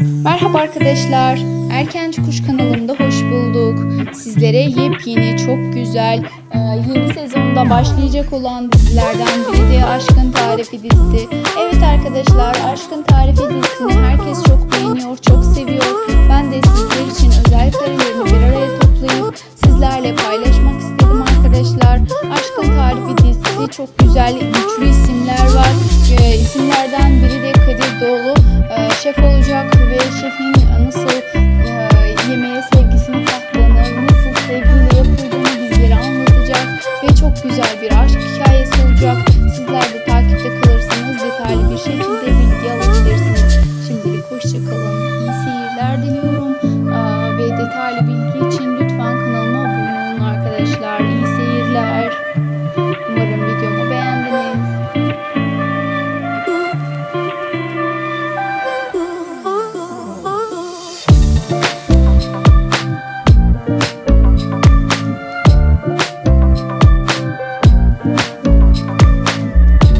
Merhaba arkadaşlar. Erkenci Kuş kanalımda hoş bulduk. Sizlere yepyeni, çok güzel, e, yeni sezonda başlayacak olan dizilerden biri de Aşkın Tarifi dizisi. Evet arkadaşlar, Aşkın Tarifi dizisini herkes çok beğeniyor, çok seviyor. Ben de sizler için özel karelerimi bir araya toplayıp sizlerle paylaşmak istedim arkadaşlar. Aşkın Tarifi dizisi çok güzel, güçlü isimler var. ve çok güzel bir aşk hikayesi olacak. Sizler de takipte kalırsanız detaylı bir şekilde bilgi alabilirsiniz. Şimdilik hoşçakalın. İyi seyirler diliyorum. Aa, ve detaylı bilgi için lütfen kanalıma abone olun arkadaşlar. İyi seyirler.